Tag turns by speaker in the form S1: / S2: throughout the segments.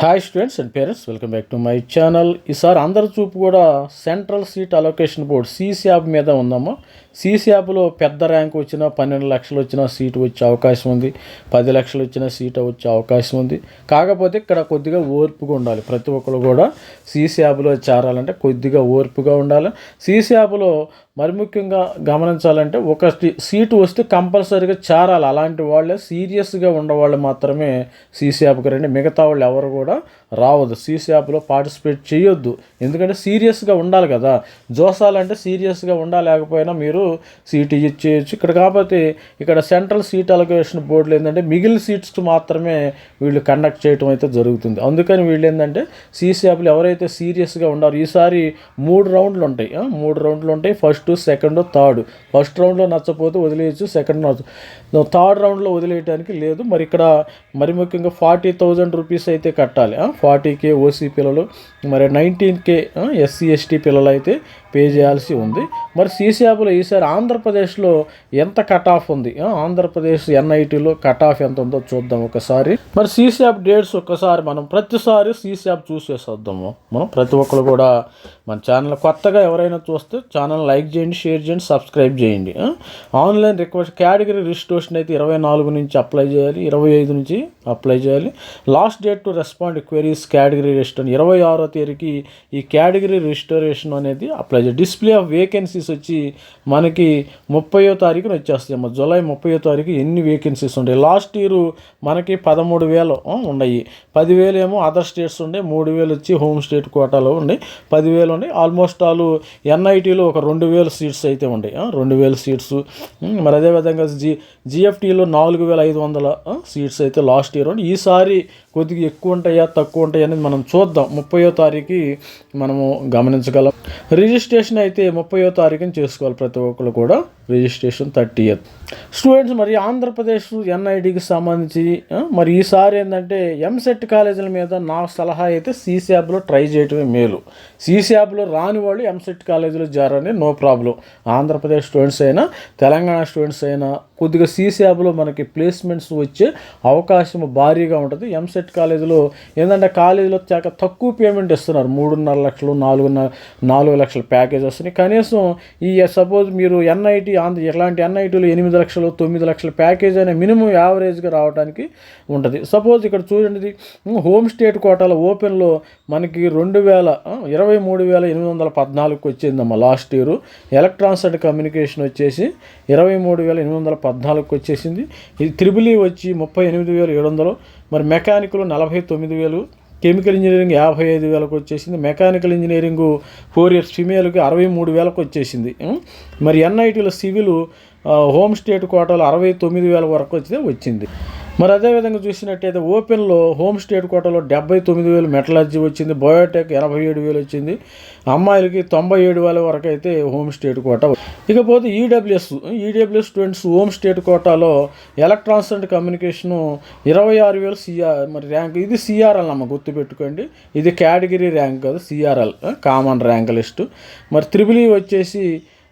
S1: Hi students and parents welcome back to my channel ఈసారి అందరి చూపు కూడా central seat allocation board CCAP మీద ఉందమ్మా. సీసీఆప్లో పెద్ద ర్యాంక్ వచ్చినా పన్నెండు లక్షలు వచ్చినా సీటు వచ్చే అవకాశం ఉంది. పది లక్షలు వచ్చినా సీటు వచ్చే అవకాశం ఉంది. కాకపోతే ఇక్కడ కొద్దిగా ఓర్పుగా ఉండాలి. ప్రతి ఒక్కరు కూడా సీసీఆప్లో చేరాలంటే కొద్దిగా ఓర్పుగా ఉండాలి. సీసీఆప్లో మరి ముఖ్యంగా గమనించాలంటే ఒక సీటు వస్తే కంపల్సరీగా చేరాలి. అలాంటి వాళ్ళే సీరియస్గా ఉండేవాళ్ళు మాత్రమే సీసీ యాప్కి రండి. మిగతా వాళ్ళు ఎవరు కూడా రావద్దు. సీసీ యాప్లో పార్టిసిపేట్ చేయొద్దు. ఎందుకంటే సీరియస్గా ఉండాలి కదా. జోసాలంటే సీరియస్గా ఉండాలేకపోయినా మీరు సీటు ఇచ్చేయచ్చు. ఇక్కడ కాకపోతే ఇక్కడ సెంట్రల్ సీట్ అలొకేషన్ బోర్డులు ఏంటంటే మిగిలిన సీట్స్ మాత్రమే వీళ్ళు కండక్ట్ చేయటం అయితే జరుగుతుంది. అందుకని వీళ్ళు ఏంటంటే సీసీ ఎవరైతే సీరియస్గా ఉండారో ఈసారి మూడు రౌండ్లు ఉంటాయి. మూడు రౌండ్లు ఉంటాయి. ఫస్ట్ సెకండ్ థర్డ్ ఫస్ట్ రౌండ్లో నచ్చపోతే వదిలేయచ్చు సెకండ్ నచ్చ థర్డ్ రౌండ్లో వదిలేయడానికి లేదు. మరి ఇక్కడ మరి ముఖ్యంగా ఫార్టీ థౌజండ్ రూపీస్ అయితే కట్టాలి. ఫార్టీ కే ఓసీ పిల్లలు మరి నైన్టీన్ కే ఎస్సీ ఎస్టీ పిల్లలు అయితే పే చేయాల్సి ఉంది. మరి సీసీ యాప్లో ఈసారి ఆంధ్రప్రదేశ్లో ఎంత కట్ ఆఫ్ ఉంది ఆంధ్రప్రదేశ్ ఎన్ఐటీలో కట్ ఆఫ్ ఎంత ఉందో చూద్దాం ఒకసారి. మరి సీసీ డేట్స్ ఒక్కసారి మనం ప్రతిసారి సీసీ యాప్ చూసేసేద్దాము మనం ప్రతి ఒక్కరు కూడా మన ఛానల్ కొత్తగా ఎవరైనా చూస్తే ఛానల్ లైక్ చేయండి షేర్ చేయండి సబ్స్క్రైబ్ చేయండి. ఆన్లైన్ రిక్వెస్ట్ కేటగిరీ రిజిస్ట్రేషన్ అయితే ఇరవై నాలుగు నుంచి అప్లై చేయాలి ఇరవై ఐదు నుంచి అప్లై చేయాలి. Last date to respond queries category register ఇరవై ఆరో తేదీకి ఈ కేటగిరీ రిజిస్టరేషన్ అనేది అప్లై చేయాలి డిస్ప్లే ఆఫ్ వేకెన్సీస్ వచ్చి మనకి ముప్పయో తారీఖున వచ్చేస్తాయి అమ్మ. జూలై ముప్పయో తారీఖు ఎన్ని వేకెన్సీస్ ఉంటాయి లాస్ట్ ఇయర్ మనకి పదమూడు వేలు ఉన్నాయి. పదివేలు ఏమో అదర్ స్టేట్స్ ఉండే మూడు వేలు వచ్చి హోమ్ స్టేట్ కోటాలో ఉన్నాయి. పదివేలు ఉన్నాయి. ఆల్మోస్ట్ ఆల్ ఎన్ఐటీలో ఒక రెండు వేల సీట్స్ అయితే ఉన్నాయి రెండు వేల సీట్స్ మరి అదేవిధంగా జి జిఎఫ్టీలో నాలుగు వేల ఐదు వందల సీట్స్ అయితే లాస్ట్ ఇయర్ ఉండి ఈసారి కొద్దిగా ఎక్కువ ఉంటాయా తక్కువ ఉంటాయా అనేది మనం చూద్దాం. ముప్పయో తారీఖు మనము గమనించగలం. రిజిస్ట్రేషన్ అయితే ముప్పయో తారీఖున చేసుకోవాలి ప్రతి ఒక్కరు కూడా. రిజిస్ట్రేషన్ థర్టీ స్టూడెంట్స్ మరి ఆంధ్రప్రదేశ్ ఎన్ఐడికి సంబంధించి మరి ఈసారి ఏంటంటే ఎంసెట్ కాలేజీల మీద నా సలహా అయితే సీసీ ట్రై చేయటమే మేలు. సీసీ యాప్లో రాని వాళ్ళు ఎంసెట్ కాలేజీలో జారని నో ప్రాబ్లం. ఆంధ్రప్రదేశ్ స్టూడెంట్స్ అయినా తెలంగాణ స్టూడెంట్స్ అయినా కొద్దిగా సీసీ మనకి ప్లేస్మెంట్స్ వచ్చే అవకాశం భారీగా ఉంటుంది. ఎంసెట్ కాలేజీలో ఏంటంటే కాలేజీలో చాలా తక్కువ పేమెంట్ ఇస్తున్నారు. మూడున్నర లక్షలు నాలుగున్నర నాలుగు లక్షల ప్యాకేజ్ వస్తున్నాయి. కనీసం ఈ సపోజ్ మీరు ఎన్ఐటి ఆంధ్ర ఇలాంటి ఎన్ఐటీలు ఎనిమిది లక్షలు తొమ్మిది లక్షల ప్యాకేజ్ అనే మినిమం యావరేజ్గా రావడానికి ఉంటుంది. సపోజ్ ఇక్కడ చూడండి హోమ్ స్టేట్ కోటాల ఓపెన్లో మనకి రెండు వేల ఇరవై మూడు వేల ఎనిమిది వందల పద్నాలుగుకి వచ్చిందమ్మా last year. Electronics and communication వచ్చేసి ఇరవై మూడు వేల ఎనిమిది వందల పద్నాలుగుకి వచ్చేసింది. ఇది త్రిబుల్ ఈ వచ్చి ముప్పై ఎనిమిది వేల ఏడు వందలు. మరి మెకానికల్ నలభై తొమ్మిది వేలు కెమికల్ ఇంజనీరింగ్ యాభై ఐదు వేలకు వచ్చేసింది. మెకానికల్ ఇంజనీరింగ్ ఫోర్ ఇయర్స్ ఫిమేల్కి అరవై మూడు వేలకు వచ్చేసింది. మరి ఎన్ఐటీలో సివిల్ హోమ్ స్టేట్ కోటాలో అరవై తొమ్మిది వేల వరకు వచ్చింది వచ్చింది. మరి అదేవిధంగా చూసినట్టయితే ఓపెన్లో హోమ్ స్టేట్ కోటలో డెబ్బై తొమ్మిది వేలు మెటలర్జీ వచ్చింది బయోటెక్ ఎనభై ఏడు వేలు వచ్చింది అమ్మాయిలకి తొంభై ఏడు వేల వరకు అయితే హోమ్ స్టేట్ కోట. ఇకపోతే EWS EWS students home state కోటాలో ఎలక్ట్రానిక్స్ అండ్ కమ్యూనికేషను ఇరవై ఆరు వేలు సిఆర్ మరి ర్యాంక్ ఇది సిఆర్ఎల్ అమ్మ గుర్తుపెట్టుకోండి. ఇది కేటగిరీ ర్యాంక్ కాదు సిఆర్ఎల్ కామన్ ర్యాంక్ లిస్టు. మరి త్రిబుల్ ఈ వచ్చేసి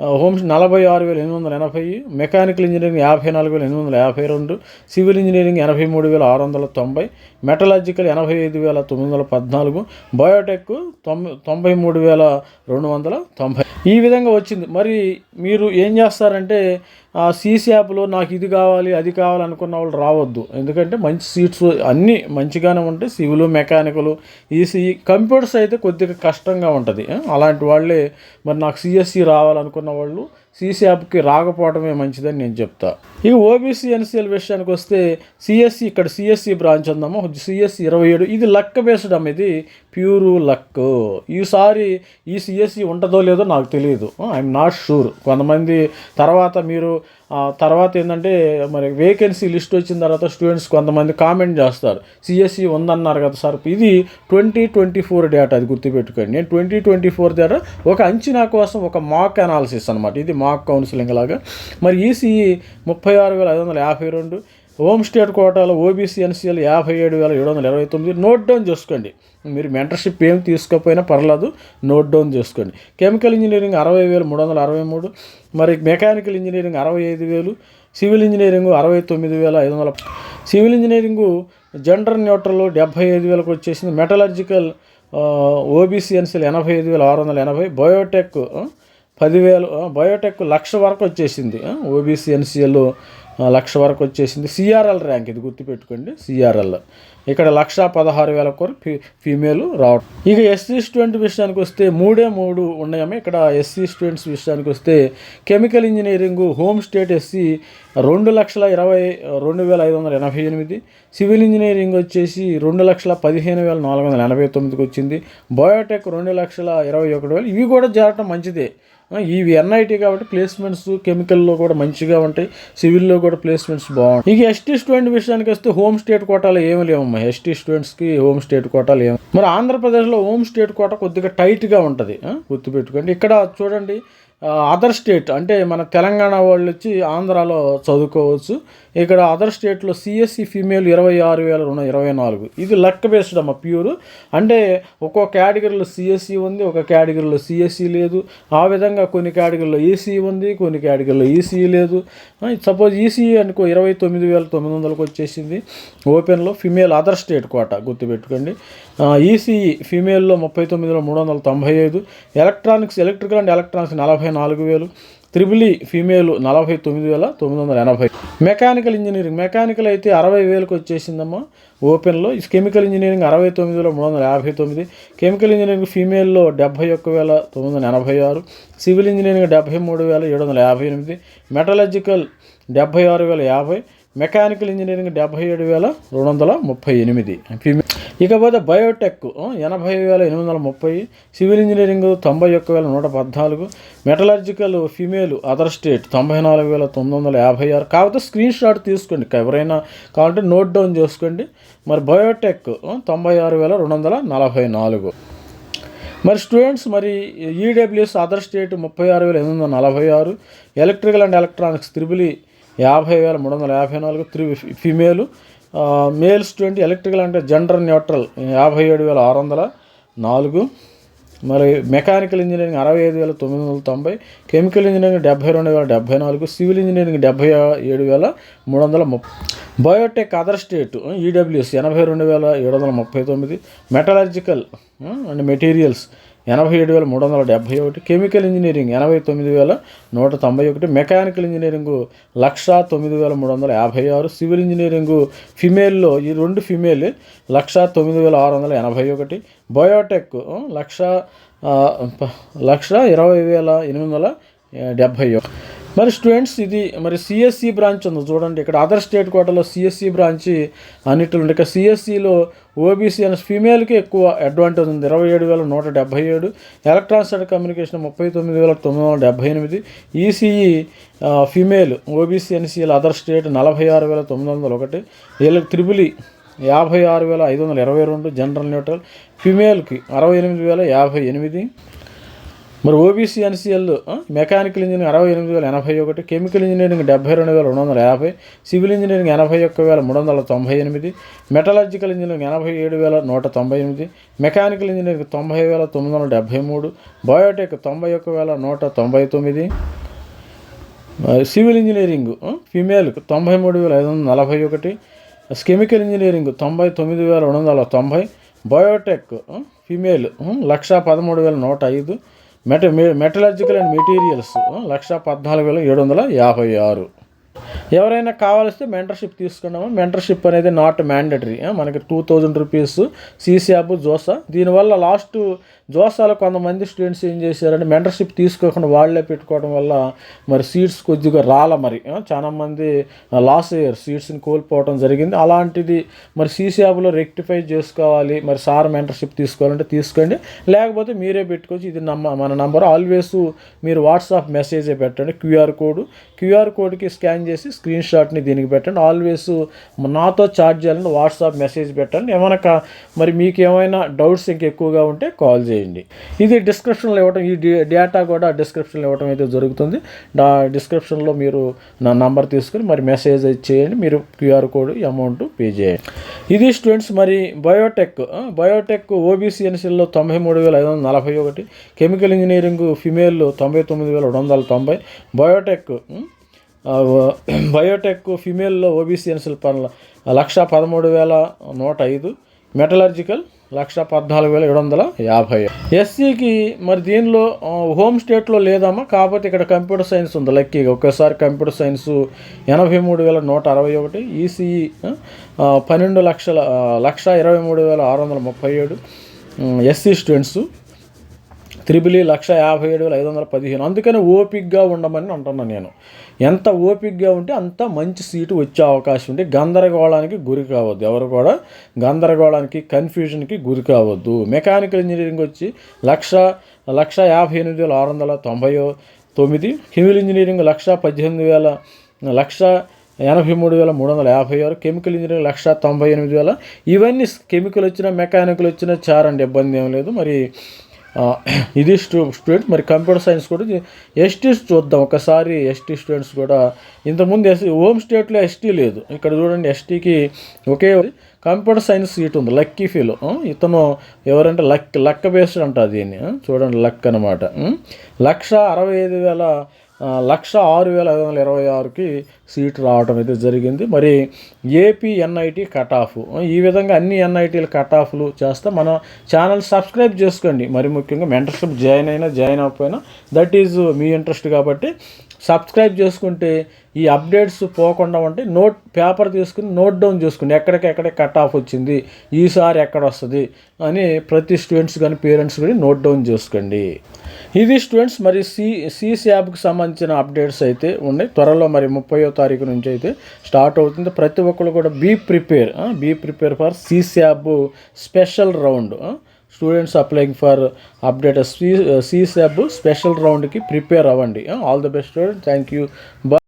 S1: హోమ్ నలభై ఆరు వేల ఎనిమిది వందల ఎనభై మెకానికల్ ఇంజనీరింగ్ యాభై నాలుగు వేల ఎనిమిది వందల యాభై రెండు సివిల్ ఇంజనీరింగ్ ఎనభై మూడు వేల ఆరు వందల తొంభై మెటలాజికల్ ఎనభై ఐదు వేల తొమ్మిది వందల పద్నాలుగు బయోటెక్ తొంభై తొంభై మూడు వేల రెండు వందల తొంభై. ఈ విధంగా వచ్చింది. మరి మీరు ఏం చేస్తారంటే ఆ సీసీ యాప్లో నాకు ఇది కావాలి అది కావాలి అనుకున్న వాళ్ళు రావద్దు. ఎందుకంటే మంచి సీట్స్ అన్నీ మంచిగానే ఉంటాయి సివిలు మెకానికలు ఈసీ కంప్యూటర్స్ అయితే కొద్దిగా కష్టంగా ఉంటుంది. అలాంటి వాళ్ళే మరి నాకు సిఎస్సి రావాలనుకున్న వాళ్ళు సీసీ యాప్కి రాకపోవడమే మంచిదని నేను చెప్తా. ఇక ఓబీసీ ఎన్సీఎల్ విషయానికి వస్తే సిఎస్సి ఇక్కడ సిఎస్సి బ్రాంచ్ ఉందమ్మా సిఎస్సి ఇరవై ఏడు. ఇది లక్ బేస్డ్ అమ్మ ఇది ప్యూర్ లక్. ఈసారి ఈ సిఎస్సి ఉంటుందో లేదో నాకు తెలియదు ఐఎమ్ నాట్ షూర్ కొంతమంది తర్వాత మీరు తర్వాత ఏంటంటే మరి వేకెన్సీ లిస్ట్ వచ్చిన తర్వాత స్టూడెంట్స్ కొంతమంది కామెంట్ చేస్తారు. సిఎస్సి ఉందన్నారు కదా సార్ ఇది ట్వంటీ ట్వంటీ ఫోర్ డేటా అది గుర్తుపెట్టుకోండి. నేను ట్వంటీ ట్వంటీ ఫోర్ డేటా ఒక అంచనా కోసం ఒక మాక్ అనాలిసిస్ అనమాట ఇది మాక్ కౌన్సిలింగ్ లాగా. మరి ఈసీఈ ముప్పై ఆరు వేల ఐదు వందల యాభై రెండు హోమ్ స్టేట్ కోటాలో ఓబీసీ ఎన్సీఎల్ యాభై ఏడు వేల ఏడు వందల ఇరవై తొమ్మిది నోట్ డౌన్ చేసుకోండి. మీరు మెంటర్షిప్ ఏం తీసుకోకపోయినా పర్లేదు నోట్ డౌన్ చేసుకోండి. కెమికల్ ఇంజనీరింగ్ అరవై వేలు మూడు వందల అరవై మూడు మరి మెకానికల్ ఇంజనీరింగ్ అరవై ఐదు వేలు సివిల్ ఇంజనీరింగ్ అరవై తొమ్మిది వేల ఐదు వందల సివిల్ ఇంజనీరింగు జెండర్ న్యూట్రల్ డెబ్భై ఐదు వేలకు వచ్చేసింది. మెటలర్జికల్ ఓబీసీ ఎన్సీఎల్ ఎనభై ఐదు వేల ఆరు వందల ఎనభై బయోటెక్ పదివేలు బయోటెక్ లక్ష వరకు వచ్చేసింది. ఓబీసీ ఎన్సీఎల్ లక్ష వరకు వచ్చేసింది. సిఆర్ఎల్ ర్యాంక్ ఇది గుర్తుపెట్టుకోండి. సిఆర్ఎల్ ఇక్కడ లక్ష పదహారు వేల కొరకు ఫీ ఫీమేల్ రావడం ఇక ఎస్సీ స్టూడెంట్ విషయానికి వస్తే మూడే మూడు ఉన్నాయమ్మ. ఇక్కడ ఎస్సీ స్టూడెంట్స్ విషయానికి వస్తే chemical engineering home state SC రెండు లక్షల ఇరవై రెండు వేల ఐదు వందల ఎనభై ఎనిమిది. సివిల్ ఇంజనీరింగ్ వచ్చేసి రెండు లక్షల పదిహేను వేల నాలుగు వందల ఎనభై తొమ్మిదికి వచ్చింది. బయోటెక్ రెండు లక్షల ఇరవై ఒకటి వేలు. ఇవి కూడా చేరటం మంచిదే. ఇవి ఎన్ఐటి కాబట్టి ప్లేస్మెంట్స్ కెమికల్లో కూడా మంచిగా ఉంటాయి. సివిల్లో కూడా ప్లేస్మెంట్స్ బాగుంటాయి. ఇక ఎస్టీ స్టూడెంట్ విషయానికి వస్తే హోమ్ స్టేట్ కోటాలు ఏమి లేవమ్మా. ఎస్టీ స్టూడెంట్స్కి హోమ్ స్టేట్ కోటాలు ఏమి మరి ఆంధ్రప్రదేశ్లో హోమ్ స్టేట్ కోట కొద్దిగా టైట్గా ఉంటుంది. గుర్తుపెట్టుకోండి. ఇక్కడ చూడండి అదర్ స్టేట్ అంటే మన తెలంగాణ వాళ్ళు వచ్చి ఆంధ్రాలో చదువుకోవచ్చు. ఇక్కడ అదర్ స్టేట్లో సిఎస్సి ఫీమేల్ ఇరవై ఆరు వేల రెండు ఇరవై నాలుగు. ఇది లెక్క బేస్డ్ అమ్మ ప్యూర్ అంటే ఒక్కో కేటగిరీలో సిఎస్సి ఉంది ఒక కేటగిరీలో సిఎస్సి లేదు. ఆ విధంగా కొన్ని కేటగిరీలో ఈసీ ఉంది కొన్ని కేటగిరీలో ఈసీ లేదు. సపోజ్ ఈసీ అనుకో ఇరవై తొమ్మిది వేల తొమ్మిది వందలకు వచ్చేసింది. ఓపెన్లో ఫిమేల్ అదర్ స్టేట్ కోట గుర్తుపెట్టుకోండి. ఈసీఈ ఫీమేల్లో ముప్పై తొమ్మిదిలో మూడు వందల తొంభై ఐదు. ఎలక్ట్రానిక్స్ ఎలక్ట్రికల్ అండ్ ఎలక్ట్రానిక్స్ నలభై నాలుగు వేలు. త్రిబుల్ ఈ ఫీమేల్ నలభై తొమ్మిది వేల తొమ్మిది వందల ఎనభై. Mechanical engineering. మెకానికల్ అయితే అరవై వేలకు వచ్చేసిందమ్మా. ఓపెన్లో. ఈ కెమికల్ ఇంజనీరింగ్ అరవై తొమ్మిదిలో మూడు వందల యాభై తొమ్మిది. కెమికల్ ఇంజనీరింగ్ ఫీమేల్లో డెబ్బై ఒక్క వేల తొమ్మిది వందల ఎనభై ఆరు. సివిల్ ఇంజనీరింగ్ డెబ్బై మూడు వేల ఏడు వందల యాభై ఎనిమిది. మెటలజికల్ డెబ్బై ఆరు వేల యాభై. మెకానికల్ ఇంజనీరింగ్ డెబ్బై ఏడు వేల రెండు వందల ముప్పై ఎనిమిది. ఫీమేల్ ఇకపోతే బయోటెక్ ఎనభై వేల ఎనిమిది వందల ముప్పై సివిల్ ఇంజనీరింగ్ తొంభై ఒక్క వేల నూట పద్నాలుగు మెటలర్జికల్ ఫీమేల్ అదర్ స్టేట్ తొంభై నాలుగు వేల తొమ్మిది వందల యాభై ఆరు. కాకపోతే స్క్రీన్ షాట్ తీసుకోండి ఎవరైనా కావాలంటే నోట్ డౌన్ చేసుకోండి. మరి బయోటెక్ తొంభై ఆరు వేల రెండు వందల నలభై నాలుగు. మరి స్టూడెంట్స్ మరి ఈడబ్ల్యూఎస్ అదర్ స్టేట్ ముప్పై ఆరు వేల ఎనిమిది వందల నలభై ఆరు ఎలక్ట్రికల్ అండ్ ఎలక్ట్రానిక్స్ త్రిబులి యాభై వేల మూడు వందల యాభై నాలుగు three female male student electrical అంటే జెండర్ న్యూట్రల్ యాభై ఏడు వేల ఆరు వందల నాలుగు. మరి మెకానికల్ ఇంజనీరింగ్ అరవై ఐదు వేల తొమ్మిది వందల తొంభై. కెమికల్ ఇంజనీరింగ్ డెబ్బై రెండు వేల డెబ్బై నాలుగు. సివిల్ ఇంజనీరింగ్ డెబ్బై ఏడు వేల మూడు వందల ముప్పై బయోటెక్ అదర్ స్టేట్ ఈడబ్ల్యూఎస్ ఎనభై రెండు వేల ఏడు వందల ముప్పై తొమ్మిది. మెటలర్జికల్ అండ్ మెటీరియల్స్ ఎనభై ఏడు వేల మూడు వందల డెబ్బై ఒకటి కెమికల్ ఇంజనీరింగ్ ఎనభై తొమ్మిది వేల నూట తొంభై ఒకటి మెకానికల్ ఇంజనీరింగ్ లక్ష తొమ్మిది వేల మూడు వందల యాభై ఆరు సివిల్ ఇంజనీరింగ్ ఫిమేల్లో ఈ రెండు ఫిమేల్ లక్ష తొమ్మిది వేల ఆరు వందల ఎనభై ఒకటి బయోటెక్ లక్ష ప- లక్ష ఇరవై వేల ఎనిమిది వందల డెబ్భై ఒకటి మరి స్టూడెంట్స్ ఇది మరి సిఎస్సి బ్రాంచ్ ఉంది. చూడండి ఇక్కడ అదర్ స్టేట్ కోటలో సిఎస్సి బ్రాంచ్ అన్నిట్లో ఉంది. ఇక్కడ సిఎస్సిలో ఓబీసీ అనే ఫీమేల్కి ఎక్కువ అడ్వాంటేజ్ ఉంది. ఇరవై ఏడు వేల నూట డెబ్బై ఏడు ఎలక్ట్రానిక్స్ అండ్ కమ్యూనికేషన్ ముప్పై తొమ్మిది వేల తొమ్మిది వందల డెబ్బై ఎనిమిది ECE female OBC NCL other state నలభై ఆరు వేల తొమ్మిది వందల ఒకటి వీళ్ళకి త్రిబులి యాభై ఆరు వేల ఐదు వందల ఇరవై రెండు జనరల్ న్యూట్రల్ ఫీమేల్కి అరవై ఎనిమిది వేల యాభై ఎనిమిది మరి ఓబీసీ ఎన్సీఎల్ మెకానికల్ ఇంజనీరింగ్ అరవై ఎనిమిది వేల ఎనభై ఒకటి కెమికల్ ఇంజనీరింగ్ డెబ్బై రెండు వేల రెండు వందల యాభై సివిల్ ఇంజనీరింగ్ ఎనభై ఒక్క వేల మూడు వందల తొంభై ఎనిమిది మెటలాజికల్ ఇంజనీరింగ్ ఎనభై ఏడు వేల నూట తొంభై ఎనిమిది మెకానికల్ ఇంజనీరింగ్ తొంభై వేల తొమ్మిది వందల డెబ్బై మూడు బయోటెక్ తొంభై ఒక్క వేల నూట తొంభై తొమ్మిది సివిల్ ఇంజనీరింగ్ ఆ, తొంభై మూడు వేల ఐదు వందల నలభై ఒకటి కెమికల్ ఇంజనీరింగ్ తొంభై తొమ్మిది వేల రెండు వందల తొంభై బయోటెక్ ఫిమేల్ ఫీమేల్ లక్ష పదమూడు వేల నూట ఐదు మెట మెటలర్జికల్ అండ్ మెటీరియల్స్ లక్ష పద్నాలుగు వేల ఏడు వందల యాభై ఆరు. ఎవరైనా కావాల్స్తే మెంటర్షిప్ తీసుకున్నాము మెంటర్షిప్ అనేది నాట్ మ్యాండటరీ మనకి two thousand rupees CCAP JoSAA దీనివల్ల లాస్ట్ జోసాలో కొంతమంది స్టూడెంట్స్ ఏం చేశారంటే మెంటర్షిప్ తీసుకోకుండా వాళ్ళే పెట్టుకోవడం వల్ల మరి సీట్స్ కొద్దిగా రాల మరి. చాలామంది లాస్ అయ్యారు. సీట్స్ని కోల్పోవడం జరిగింది. అలాంటిది మరి సీసీఆబ్లో రెక్టిఫై చేసుకోవాలి. మరి సార్ మెంటర్షిప్ తీసుకోవాలంటే తీసుకోండి. లేకపోతే మీరే పెట్టుకోవచ్చు ఇది నమ్మ మన నంబర్ ఆల్వేస్ మీరు వాట్సాప్ మెసేజే పెట్టండి. క్యూఆర్ కోడ్ క్యూఆర్ కోడ్కి స్కాన్ చేసి స్క్రీన్ షాట్ని దీనికి పెట్టండి. ఆల్వేస్ నాతో చార్జ్ చేయాలని వాట్సాప్ మెసేజ్ పెట్టండి. ఏమైనా మరి మీకు ఏమైనా డౌట్స్ ఇంకా ఎక్కువగా ఉంటే కాల్ చేయండి. ఇది డిస్క్రిప్షన్లో ఇవ్వటం ఈ డేటా కూడా డిస్క్రిప్షన్లో ఇవ్వటం అయితే జరుగుతుంది. డా డిస్క్రిప్షన్లో మీరు నా నంబర్ తీసుకుని మరి మెసేజ్ చేయండి. మీరు క్యూఆర్ కోడ్ అమౌంట్ పే చేయండి. ఇది స్టూడెంట్స్ మరి బయోటెక్ బయోటెక్ ఓబీసీ ఎన్సీల్లో తొంభై మూడు వేల ఐదు వందల నలభై ఒకటి కెమికల్ ఇంజనీరింగ్ ఫిమేల్ తొంభై తొమ్మిది వేల రెండు వందల తొంభై బయోటెక్ బయోటెక్ ఫిమేల్లో ఓబీసీ ఎన్సీల పనుల లక్ష పదమూడు వేల నూట ఐదు మెటలర్జికల్ లక్ష పద్నాలుగు వేల ఏడు వందల యాభై ఎస్సీకి మరి దీనిలో హోమ్ స్టేట్లో లేదమ్మా కాకపోతే ఇక్కడ కంప్యూటర్ సైన్స్ ఉంది. లక్కీగా ఒక్కసారి కంప్యూటర్ సైన్స్ ఎనభై మూడు వేల నూట అరవై ఒకటి ఈసీఈ పన్నెండు లక్షల లక్ష ఇరవై మూడు వేల ఆరు వందల ముప్పై ఏడు ఎస్సీ స్టూడెంట్స్ త్రిబుల్ లక్ష యాభై ఏడు వేల ఐదు వందల పదిహేను. అందుకని ఓపిక్గా ఉండమని అంటున్నాను నేను. ఎంత ఓపిక్గా ఉంటే అంత మంచి సీటు వచ్చే అవకాశం ఉంది గందరగోళానికి గురి కావద్దు. ఎవరు కూడా గందరగోళానికి కన్ఫ్యూజన్కి గురి కావద్దు. మెకానికల్ ఇంజనీరింగ్ వచ్చి లక్ష లక్ష యాభై ఎనిమిది వేల ఆరు వందల తొంభై తొమ్మిది సివిల్ ఇంజనీరింగ్ లక్ష పద్దెనిమిది వేల లక్ష ఎనభై మూడు వేల మూడు వందల యాభై ఆరు కెమికల్ ఇంజనీరింగ్ లక్ష తొంభై ఎనిమిది వేల. ఇవన్నీ కెమికల్ వచ్చినా మెకానికల్ వచ్చినా చారండి ఇబ్బంది ఏం లేదు. మరి ఇది స్టూ స్టూడెంట్ మరి కంప్యూటర్ సైన్స్ కూడా ఎస్టీ చూద్దాం. ఒకసారి ఎస్టీ స్టూడెంట్స్ కూడా ఇంతకుముందు ఎస్ హోమ్ స్టేట్లో ఎస్టీ లేదు. ఇక్కడ చూడండి ఎస్టీకి ఒకే కంప్యూటర్ సైన్స్ సీట్ ఉంది లక్కీ ఫీల్. ఇతను ఎవరంటే లక్ లక్క బేస్డ్ అంటారు దీన్ని. చూడండి లక్ అనమాట లక్ష అరవై ఐదు వేల లక్ష ఆరు వేల ఐదు వందల ఇరవై ఆరుకి సీట్ రావడం అయితే జరిగింది. మరి ఏపీ ఎన్ఐటి కట్ ఆఫ్ ఈ విధంగా అన్ని ఎన్ఐటీల కట్ ఆఫ్లు చేస్తే మన ఛానల్ సబ్స్క్రైబ్ చేసుకోండి. మరి ముఖ్యంగా మెంటర్షిప్ జాయిన్ అయినా జాయిన్ అవ్వకపోయినా దట్ ఈజ్ మీ ఇంట్రెస్ట్ కాబట్టి సబ్స్క్రైబ్ చేసుకుంటే ఈ అప్డేట్స్ పోకుండా ఉంటే నోట్ పేపర్ తీసుకుని నోట్ డౌన్ చేసుకుని ఎక్కడికెక్కడ కట్ ఆఫ్ వచ్చింది ఈసారి ఎక్కడ వస్తుంది అని ప్రతి స్టూడెంట్స్ కానీ పేరెంట్స్ కానీ నోట్ డౌన్ చేసుకోండి. ఇది స్టూడెంట్స్ మరి సి సిసి యాప్కి సంబంధించిన అప్డేట్స్ అయితే ఉన్నాయి. త్వరలో మరి ముప్పయో తారీఖు నుంచి అయితే స్టార్ట్ అవుతుంది. ప్రతి ఒక్కరు కూడా be prepare be prepare for CCAP special round students applying for update CCAP special రౌండ్కి prepare అవ్వండి. All the best student thank you. Bye